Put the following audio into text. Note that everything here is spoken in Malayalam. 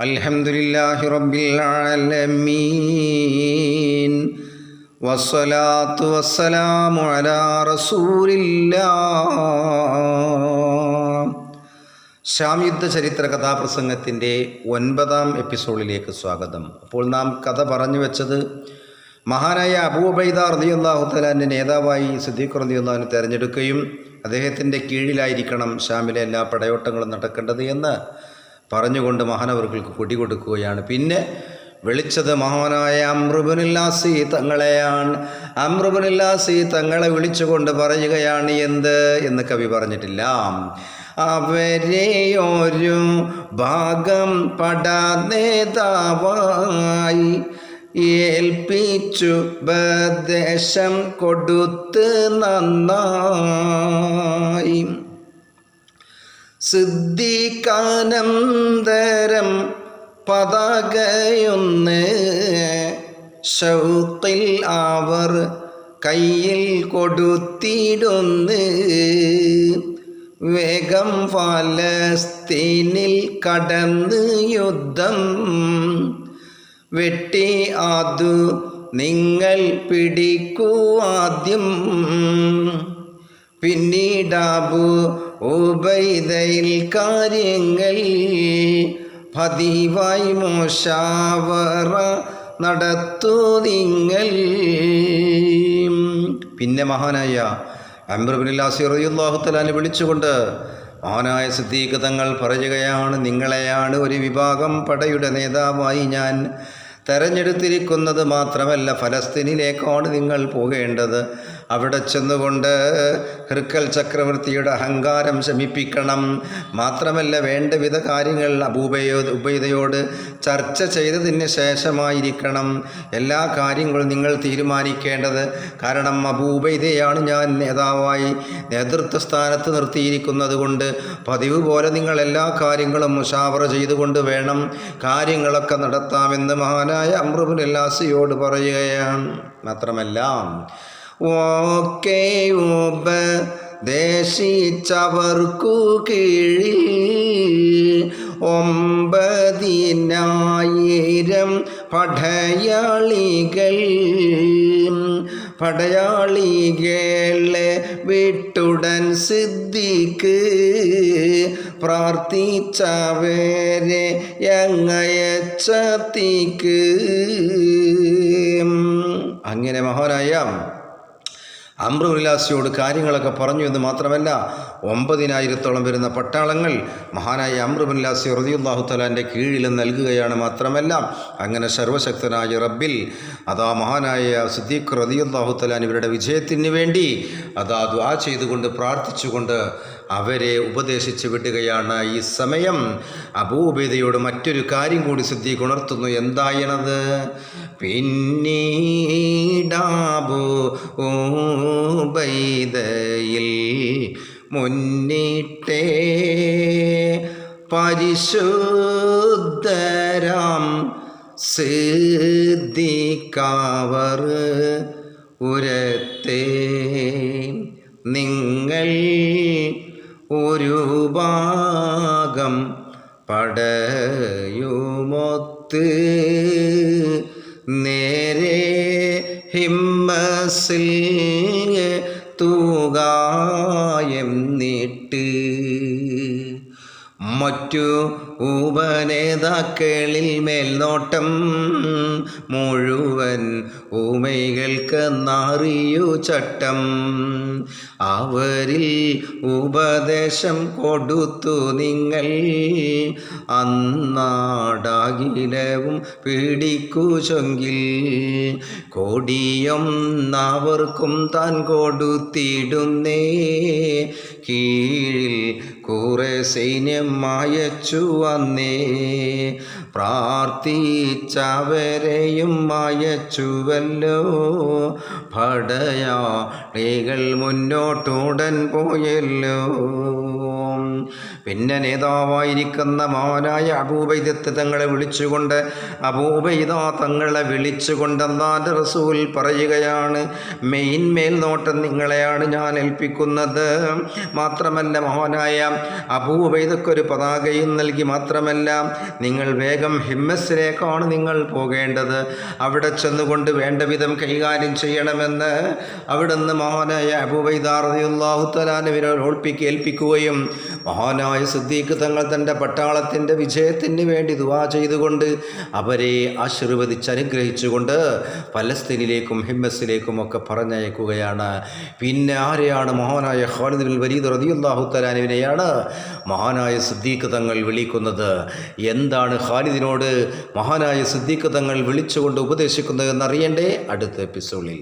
الحمد لله رب العالمين والصلاة والسلام على رسول الله ശ്യാംയുദ്ധ ചരിത്ര കഥാപ്രസംഗത്തിൻ്റെ ഒൻപതാം എപ്പിസോഡിലേക്ക് സ്വാഗതം അപ്പോൾ നാം കഥ പറഞ്ഞു വെച്ചത് മഹാനായ അബൂബൈദ റതിയുല്ലാഹു തലാൻ്റെ നേതാവായി സിദ്ദീഖ് റതിയുല്ലാഹിനെ തിരഞ്ഞെടുക്കുകയും അദ്ദേഹത്തിൻ്റെ കീഴിലായിരിക്കണം ഷാമിലെ എല്ലാ പടയോട്ടങ്ങളും നടക്കേണ്ടത് എന്ന് പറഞ്ഞുകൊണ്ട് മഹാനവർക്ക് കൊടികൊടുക്കുകയാണ് പിന്നെ വിളിച്ചത് മഹാനായ അമ്രുബുനില്ലാസി തങ്ങളെയാണ്. അമ്രുബുനില്ലാസി തങ്ങളെ വിളിച്ചുകൊണ്ട് പറയുകയാണ് എന്ത്? എന്ന് കവി പറഞ്ഞിട്ടില്ല. അവരെ ഒരു ഭാഗം പടാതേതാവായി ഏൽപ്പിച്ചു ഉപദേശം കൊടുത്ത് നന്നായി. സിദ്ധിക്കാനന്തരം പതാകയൊന്ന് ഷൗക്കിൽ അവർ കയ്യിൽ കൊടുത്തിടുന്ന് വേഗം ഫലസ്തീനിൽ കടന്ന് യുദ്ധം വെട്ടി അതു നിങ്ങൾ പിടിക്കൂ ആദ്യം. പിന്നീടാബു ഉബൈദയിൽ കാര്യങ്ങൾ പതിവായി മോശാവറ നടത്തു നിങ്ങൾ. പിന്നെ മഹാനായ അമ്രബിൻലാസിറിയുല്ലാഹുത്തലാനെ വിളിച്ചുകൊണ്ട് മഹാനായ സിദ്ദീഖ് തങ്ങൾ പറയുകയാണ് നിങ്ങളെയാണ് ഒരു വിഭാഗം പടയുടെ നേതാവായി ഞാൻ തെരഞ്ഞെടുത്തിരിക്കുന്നത് മാത്രമല്ല ഫലസ്തീനിലേക്കാണ് നിങ്ങൾ പോകേണ്ടത്. അവിടെ ചെന്നുകൊണ്ട് ഹൃക്കൽ ചക്രവർത്തിയുടെ അഹങ്കാരം ശമിപ്പിക്കണം. മാത്രമല്ല വേണ്ട വിധ കാര്യങ്ങൾ അബൂബയോ ഉബൈദയോട് ചർച്ച ചെയ്തതിന് ശേഷമായിരിക്കണം എല്ലാ കാര്യങ്ങളും നിങ്ങൾ തീരുമാനിക്കേണ്ടത്. കാരണം അബൂബൈദയാണ് ഞാൻ നേതാവായി നേതൃത്വ സ്ഥാനത്ത് നിർത്തിയിരിക്കുന്നത് കൊണ്ട് പതിവ് പോലെ നിങ്ങൾ എല്ലാ കാര്യങ്ങളും മുഷാവറ ചെയ്തുകൊണ്ട് വേണം കാര്യങ്ങളൊക്കെ നടത്താമെന്ന് മഹാനായ അമ്രുബുൽ അല്ലാസിയോട് പറയുകയാണ്. മാത്രമല്ല ഓക്കെ ഉപദേശിച്ചവർക്കു കീഴിൽ ഒമ്പതിനായിരം പടയാളികൾ. പടയാളികളെ വിട്ടുടൻ സിദ്ധിക്ക് പ്രാർത്ഥിച്ചവരെ എങ്ങയച്ചത്തിക്ക് അങ്ങനെ മഹാനായ അമ്രുവിലാസിയോട് കാര്യങ്ങളൊക്കെ പറഞ്ഞു എന്ന് മാത്രമല്ല ഒമ്പതിനായിരത്തോളം വരുന്ന പട്ടാളങ്ങൾ മഹാനായ അമ്രുബിൻലാസി റതിയുല്ലാഹു തലാന്റെ കീഴിൽ നൽകുകയാണ് മാത്രമല്ല അങ്ങനെ സർവശക്തനായ റബ്ബിൽ അതാ മഹാനായ സിദ്ദീഖ് റതിയുല്ലാഹു തലാൻ ഇവരുടെ വിജയത്തിന് വേണ്ടി അതാ ദ്വാ ചെയ്തുകൊണ്ട് പ്രാർത്ഥിച്ചുകൊണ്ട് അവരെ ഉപദേശിച്ച് വിടുകയാണ് ഈ സമയം. അബൂബേദയോട് മറ്റൊരു കാര്യം കൂടി സിദ്ദീഖ് ഉണർത്തുന്നു. എന്തായണത്? പിന്നീടാബു ബൈദയിൽ മുന്നിട്ടേ. പരിശുദ്ധരാം സിദ്ധിക്കാവർ ഉരത്തേ. നിങ്ങൾ ഒരു ഭാഗം പടയുമൊത്ത്. നേരെ ഹിമ്മസിൽ തൂകായെന്നിട്ട് മറ്റു ഉപനേതാക്കളിൽ മേൽനോട്ടം മുഴുവൻ ഊമൈകൾക്ക് നാറിയു ചട്ടം. അവരിൽ ഉപദേശം കൊടുത്തു നിങ്ങൾ അന്നാടാകിലവും പിടിക്കു ചൊങ്കിൽ. കൊടിയൊന്നവർക്കും താൻ കൊടുത്തിടുന്നേ. കീഴിൽ കുറെ സൈന്യം മായച്ചു വന്നേ. പ്രാർത്ഥിച്ചവരെയും മായച്ചുവല്ലോ. ഭടയാളികൾ മുന്നോട്ടുടൻ പോയല്ലോ. പിന്നെ നേതാവായിരിക്കുന്ന മഹാനായ അബൂബൈദത്ത് തങ്ങളെ വിളിച്ചുകൊണ്ട് അബൂബൈദ തങ്ങളെ വിളിച്ചുകൊണ്ട് റസൂൽ പറയുകയാണ് മെയിൻ മേൽനോട്ടം നിങ്ങളെയാണ് ഞാൻ ഏൽപ്പിക്കുന്നത്. മാത്രമല്ല മഹാനായ അബൂബൈദക്കൊരു പതാകയും നൽകി മാത്രമല്ല നിങ്ങൾ വേഗം ഹിമ്മസിലേക്കാണ് നിങ്ങൾ പോകേണ്ടത്. അവിടെ ചെന്നുകൊണ്ട് വേണ്ട വിധം കൈകാര്യം ചെയ്യണമെന്ന് അവിടുന്ന് മഹാനായ അബൂബൈദാറിയാഹു തലാനുവിനെ ഓൾപ്പിക്ക് ഏൽപ്പിക്കുകയും മഹാനായ സിദ്ദീഖ് തങ്ങൾ തന്റെ പട്ടാളത്തിന്റെ വിജയത്തിന് വേണ്ടി ദുവാ ചെയ്തുകൊണ്ട് അവരെ ആശീർവദിച്ച് അനുഗ്രഹിച്ചുകൊണ്ട് ഫലസ്തീനിലേക്കും ഹിമ്മസിലേക്കും ഒക്കെ പറഞ്ഞയക്കുകയാണ്. പിന്നെ ആരെയാണ് മഹാനായ ഖാലിദ് ബിൻ റളിയല്ലാഹു മഹാനായ സിദ്ദീഖ് തങ്ങൾ വിളിക്കുന്നത്? എന്താണ് ഖാലിദിനോട് മഹാനായ സിദ്ദീഖ് തങ്ങൾ വിളിച്ചുകൊണ്ട് ഉപദേശിക്കുന്നത് എന്നറിയണ്ടേ അടുത്ത എപ്പിസോഡിൽ.